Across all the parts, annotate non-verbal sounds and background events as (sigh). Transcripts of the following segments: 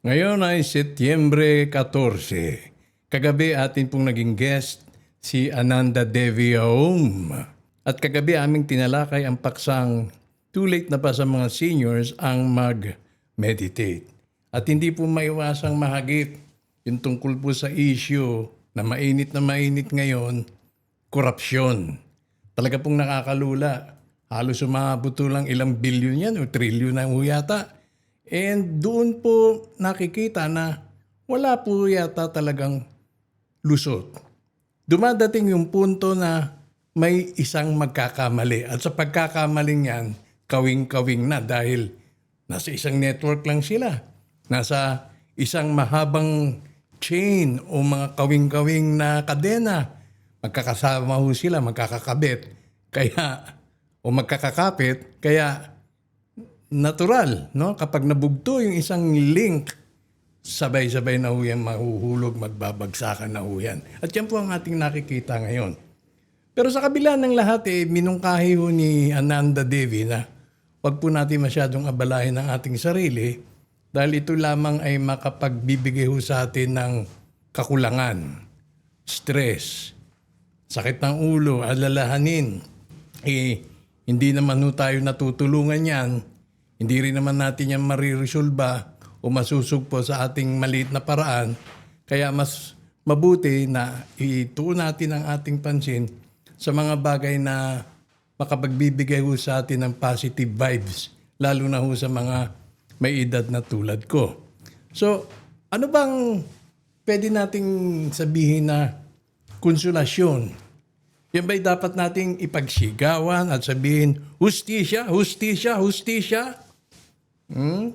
Ngayon ay Setyembre 14. Kagabi atin pong naging guest si Ananda Devi Aum. At kagabi aming tinalakay ang paksang too late na pa sa mga seniors ang mag-meditate. At hindi po maiwasang mahagip yung tungkol po sa issue na mainit na mainit ngayon, korupsyon. Talaga pong nakakalula. Halos umabot to lang ilang bilyon yan o trilyon na yata. And doon po nakikita na wala po yata talagang lusot. Dumadating yung punto na may isang magkakamali. At sa pagkakamaling yan, kawing-kawing na dahil nasa isang network lang sila. Nasa isang mahabang chain o mga kawing-kawing na kadena. Magkakasama ho sila, magkakakabit. Kaya, o magkakakapit, kaya natural, no? Kapag nabugto yung isang link, sabay-sabay na ho yan mahuhulog, magbabagsakan na ho yan. At yan po ang ating nakikita ngayon. Pero sa kabila ng lahat, eh, minungkahi ho ni Ananda Devi na wag po natin masyadong abalahin ang ating sarili dahil ito lamang ay makapagbibigay ho sa atin ng kakulangan, stress, sakit ng ulo, alalahanin. Eh, hindi naman ho tayo natutulungan yan. Hindi rin naman natin yan mariresolba o masusugpo sa ating maliit na paraan. Kaya mas mabuti na ituon natin ang ating pansin sa mga bagay na makapagbibigay ho sa atin ng positive vibes. Lalo na ho sa mga may edad na tulad ko. So, ano bang pwede nating sabihin na konsolasyon yan ba'y dapat nating ipagsigawan at sabihin, hustisya, hustisya, hustisya? Hmm?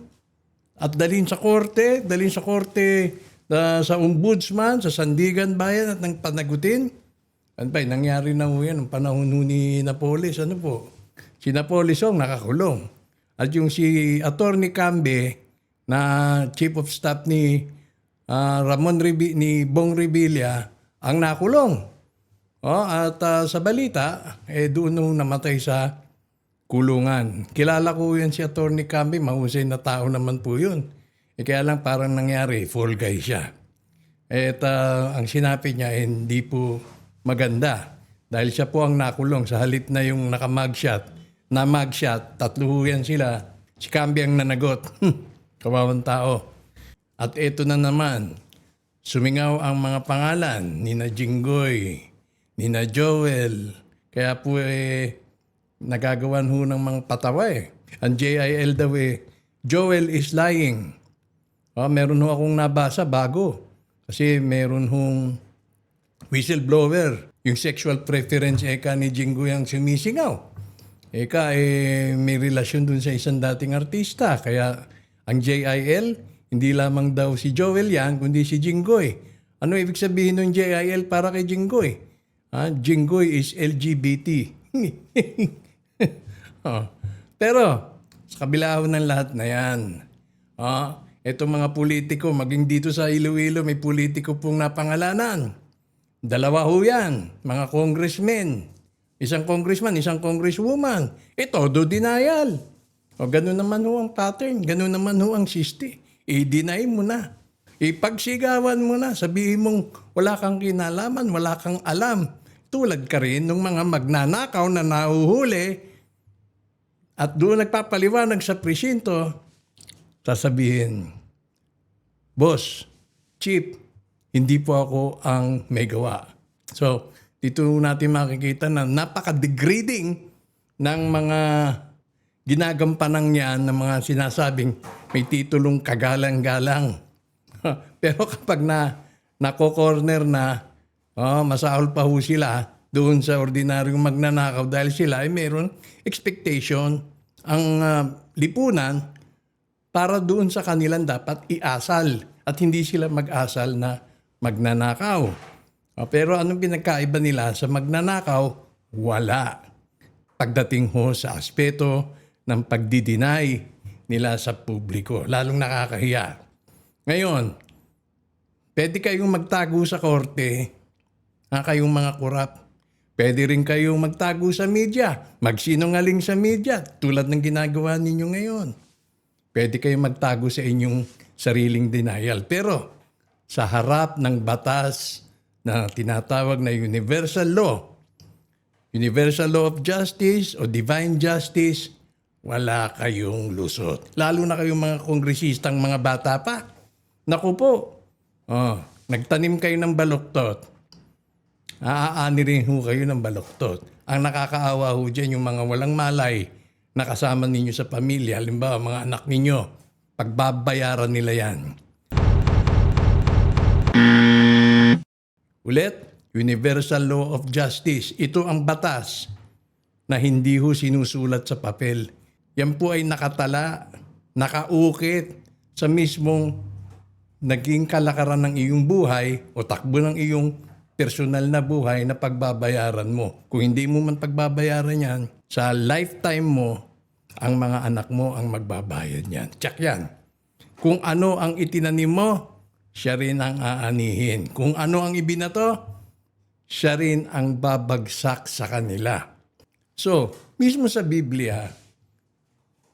At dalhin sa korte, dalhin sa korte na sa ombudsman, sa Sandigan Bayan at nang panagutin? Ano ba'y nangyari na ho yan ng panahon ho ni Napoles? Ano po? Si Napoles ang nakakulong. At yung si Attorney Cambe na Chief of Staff ni ah, Ramon Rebi- ni Bong Revilla ang nakulong. Oh, at ah, sa balita, eh doon nung namatay sa kulungan. Kilala ko yan si Attorney Camby, mahusay na tao naman po yun. Eh, kaya lang parang nangyari, fall guy siya. At ah, ang sinabi niya, eh, hindi po maganda. Dahil siya po ang nakulong sa halip na yung nakamagshot. Na magshot, tatlo yan sila. Si Camby ang nanagot. (laughs) Kawawang tao. At ito na naman, sumingaw ang mga pangalan ni na Jinggoy, ni na Joel. Kaya po eh, nagagawan ho ng mga patawa eh. Ang JIL daw eh, Joel is lying. Oh, meron ho akong nabasa bago. Kasi meron hong whistleblower. Yung sexual preference eka ni Jinggoy ang sumisingaw. Eka eh, may relasyon dun sa isang dating artista. Kaya ang JIL, hindi lamang daw si Joel yan, kundi si Jinggoy. Ano ibig sabihin ng JIL para kay Jinggoy? Ah, Jinggoy is LGBT. (laughs) (laughs) oh. Pero, sa kabila ng lahat na yan, ah, itong mga politiko, maging dito sa Iloilo, may politiko pong napangalanan. Dalawa ho yan, mga congressmen. Isang congressman, isang congresswoman. Ito, do denial. O ganun naman ho ang pattern, ganun naman ho ang sisti. I-deny mo na. Ipagsigawan mo na. Sabihin mong wala kang kinalaman, wala kang alam. Tulad ka rin ng mga magnanakaw na nahuhuli at doon nagpapaliwanag sa presinto, sasabihin, Boss, Chief, hindi po ako ang may gawa. So, dito natin makikita na napaka-degrading ng mga ginagampanan niyan ng mga sinasabing may titulong kagalang-galang. (laughs) Pero kapag na nako-corner na, oh, masahol pa ho sila doon sa ordinaryong magnanakaw dahil sila ay mayroon expectation ang ah, lipunan para doon sa kanilang dapat iasal at hindi sila mag-asal na magnanakaw. Ah, pero anong pinagkaiba nila sa magnanakaw? Wala. Pagdating ho sa aspeto ng pagdidinay nila sa publiko, lalong nakakahiya. Ngayon, pwede kayong magtago sa korte, ha, kayong mga kurap. Pwede rin kayong magtago sa media, magsinungaling sa media, tulad ng ginagawa ninyo ngayon. Pwede kayong magtago sa inyong sariling denial. Pero sa harap ng batas na tinatawag na universal law, universal law of justice o divine justice, wala kayong lusot. Lalo na kayong mga kongresistang mga bata pa. Naku po, oh, nagtanim kayo ng baluktot. Aaani rin ho kayo ng baluktot. Ang nakakaawa ho dyan yung mga walang malay na kasama ninyo sa pamilya, halimbawa mga anak ninyo, pagbabayaran nila yan. Ulit, Universal Law of Justice. Ito ang batas na hindi ho sinusulat sa papel. Yan po ay nakatala, nakaukit sa mismong naging kalakaran ng iyong buhay o takbo ng iyong personal na buhay na pagbabayaran mo. Kung hindi mo man pagbabayaran yan, sa lifetime mo, ang mga anak mo ang magbabayad yan. Tsak yan. Kung ano ang itinanim mo, siya rin ang aanihin. Kung ano ang ibinato, siya rin ang babagsak sa kanila. So, mismo sa Biblia,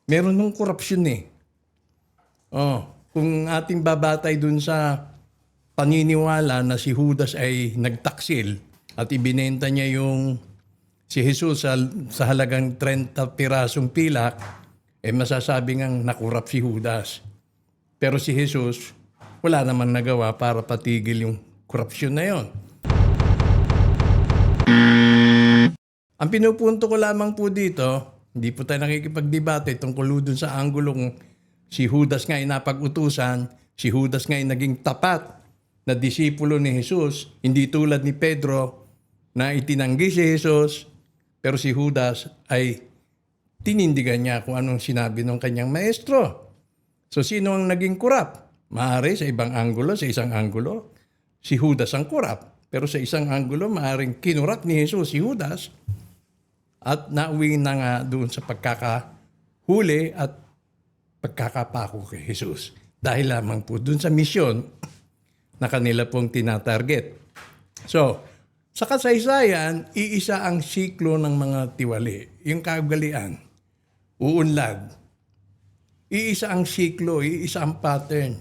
meron ng korupsyon eh. Oh, kung ating babatay dun sa paniniwala na si Judas ay nagtaksil at ibinenta niya yung si Jesus sa, sa halagang 30 pirasong pilak, eh masasabi ngang nakurap si Judas. Pero si Jesus, wala namang nagawa para patigil yung korupsyon na yon. Ang pinupunto ko lamang po dito, hindi po tayo nakikipagdebate tungkol dun sa anggulong si Judas nga ay napag-utusan, si Judas nga ay naging tapat na disipulo ni Jesus, hindi tulad ni Pedro na itinanggi si Jesus, pero si Judas ay tinindigan niya kung anong sinabi ng kanyang maestro. So sino ang naging kurap? Maaari sa ibang anggulo, sa isang anggulo, si Judas ang kurap. Pero sa isang anggulo, maaaring kinurap ni Jesus si Judas at nauwi na nga doon sa pagkakahuli at pagkakapako kay Jesus. Dahil lamang po doon sa misyon na kanila pong tinatarget. So, sa kasaysayan, iisa ang siklo ng mga tiwali. Yung kaugalian, uunlad. Iisa ang siklo, iisa ang pattern.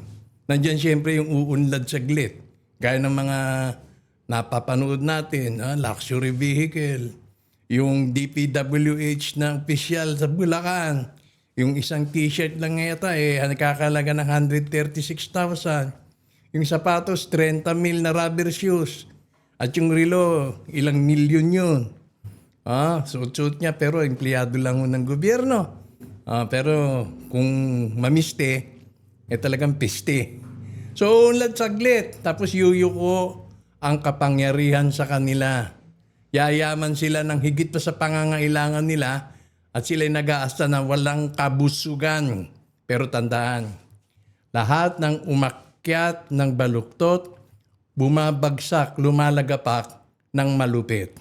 Nandiyan siyempre yung uunlad saglit. Gaya ng mga napapanood natin, ah, luxury vehicle, yung DPWH na official sa Bulacan, yung isang t-shirt lang yata eh, nakakalaga ng 136,000. Yung sapatos, 30 mil na rubber shoes. At yung relo, ilang milyon yun. Ah, suot-suot niya pero empleyado lang ng gobyerno. Ah, pero kung mamiste, eh talagang piste. So, unlad saglit. Tapos yuyuko ang kapangyarihan sa kanila. Yayaman sila ng higit pa sa pangangailangan nila at sila'y nag-aasta na walang kabusugan. Pero tandaan, lahat ng umakyat ng baluktot, bumabagsak, lumalagapak ng malupit.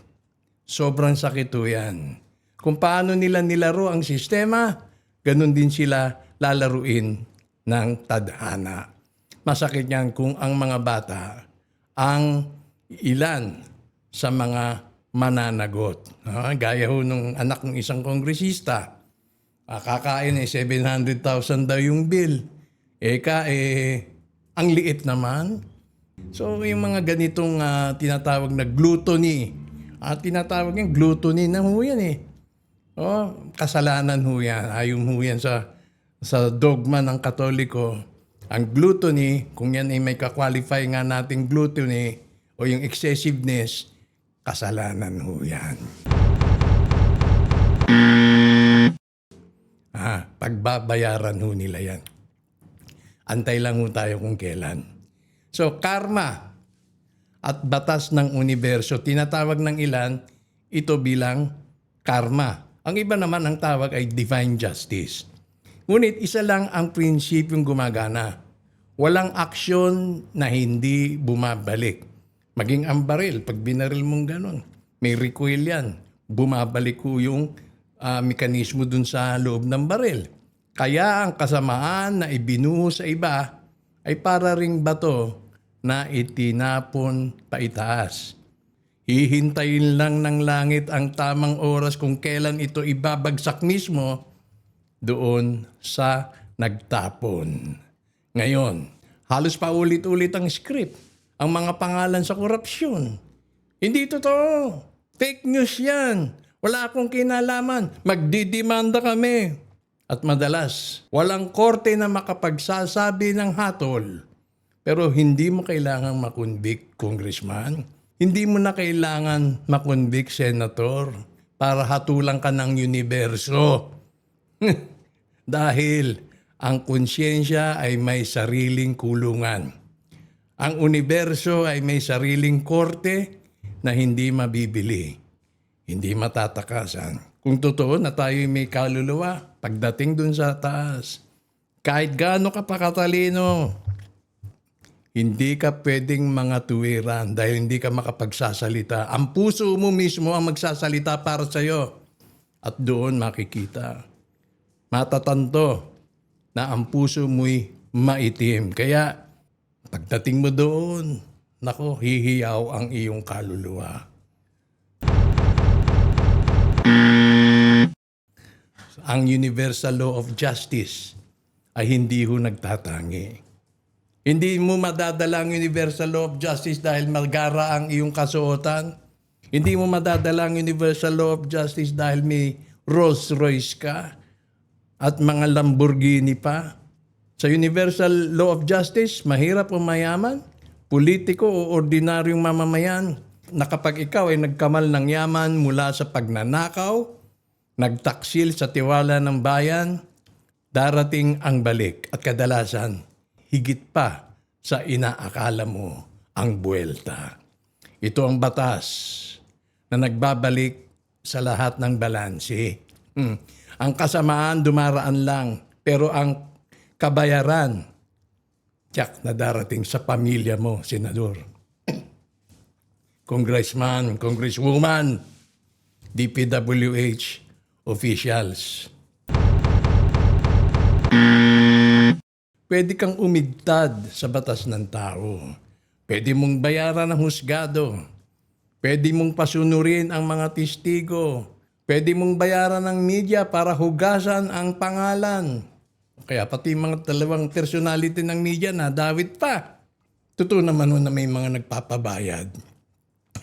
Sobrang sakit ho yan. Kung paano nila nilaro ang sistema, ganun din sila lalaruin ng tadhana. Masakit yan kung ang mga bata ang ilan sa mga mananagot. Ah, gaya ho nung anak ng isang kongresista. Ah, kakain eh, 700,000 daw yung bill. Eka, eh, ang liit naman. So, yung mga ganitong ah, tinatawag na gluttony. At tinatawag yung gluttony na ho yan eh. Oh, kasalanan ho yan. Ayon ho yan sa, sa dogma ng Katoliko. Ang gluttony, kung yan ay may kakwalify nga nating gluttony o yung excessiveness, kasalanan ho yan. Ah, pagbabayaran ho nila yan. Antay lang ho tayo kung kailan. So, karma at batas ng universo, tinatawag ng ilan ito bilang karma. Ang iba naman ang tawag ay divine justice. Ngunit isa lang ang prinsipyong gumagana. Walang aksyon na hindi bumabalik. Maging ang baril, pag binaril mong ganon, may recoil yan. Bumabalik ko yung ah, mekanismo dun sa loob ng baril. Kaya ang kasamaan na ibinuho sa iba ay para ring bato na itinapon paitaas. Hihintayin lang ng langit ang tamang oras kung kailan ito ibabagsak mismo doon sa nagtapon. Ngayon, halos pa ulit-ulit ang script, ang mga pangalan sa korupsyon. Hindi totoo. Fake news yan. Wala akong kinalaman. Magdidimanda kami. At madalas, walang korte na makapagsasabi ng hatol. Pero hindi mo kailangan makonvict, congressman. Hindi mo na kailangan makonvict, senator, para hatulang ka ng universo. (laughs) Dahil ang konsyensya ay may sariling kulungan. Ang universo ay may sariling korte na hindi mabibili, hindi matatakasan. Kung totoo na tayo may kaluluwa, pagdating dun sa taas, kahit gaano ka pa katalino, hindi ka pwedeng mga tuwiran dahil hindi ka makapagsasalita. Ang puso mo mismo ang magsasalita para sa iyo. At doon makikita. Matatanto na ang puso mo'y maitim. Kaya pagdating mo doon, nako, hihiyaw ang iyong kaluluwa. Ang universal law of justice ay hindi ho nagtatangi. Hindi mo madadala ang universal law of justice dahil magara ang iyong kasuotan. Hindi mo madadala ang universal law of justice dahil may Rolls Royce ka at mga Lamborghini pa. Sa universal law of justice, mahirap o mayaman, politiko o ordinaryong mamamayan, na kapag ikaw ay nagkamal ng yaman mula sa pagnanakaw, nagtaksil sa tiwala ng bayan, darating ang balik at kadalasan higit pa sa inaakala mo ang buwelta. Ito ang batas na nagbabalik sa lahat ng balanse. Hmm. Ang kasamaan dumaraan lang, pero ang kabayaran, tiyak na darating sa pamilya mo, Senador. (clears throat) Congressman, Congresswoman, DPWH officials. Pwede kang umigtad sa batas ng tao. Pwede mong bayaran ng husgado. Pwede mong pasunurin ang mga testigo. Pwede mong bayaran ng media para hugasan ang pangalan. Kaya pati mga dalawang personality ng media na David pa. Totoo naman na may mga nagpapabayad.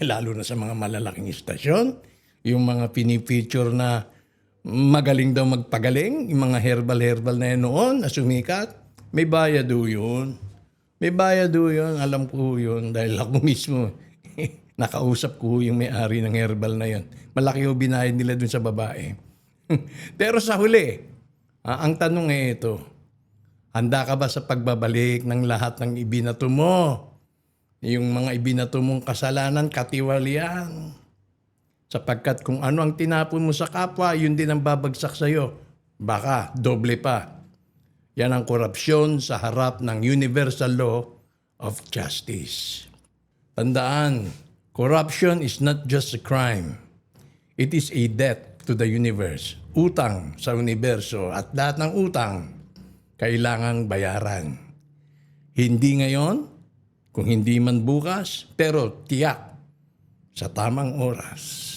Lalo na sa mga malalaking istasyon. Yung mga pinifeature na magaling daw magpagaling. Yung mga herbal-herbal na yan noon na sumikat. May bayad do yun. May bayad do yun. Alam ko yun dahil ako (laughs) mismo. (laughs) Nakausap ko yung may-ari ng herbal na yun. Malaki yung binayad nila dun sa babae. (laughs) Pero sa huli, ah, ang tanong ay ito. Handa ka ba sa pagbabalik ng lahat ng ibinato mo? Yung mga ibinato mong kasalanan, katiwalian. Sapagkat kung ano ang tinapon mo sa kapwa, yun din ang babagsak sa'yo. Baka doble pa. Yan ang korupsyon sa harap ng universal law of justice. Tandaan, corruption is not just a crime. It is a debt to the universe. Utang sa universo at lahat ng utang kailangang bayaran. Hindi ngayon, kung hindi man bukas, pero tiyak sa tamang oras.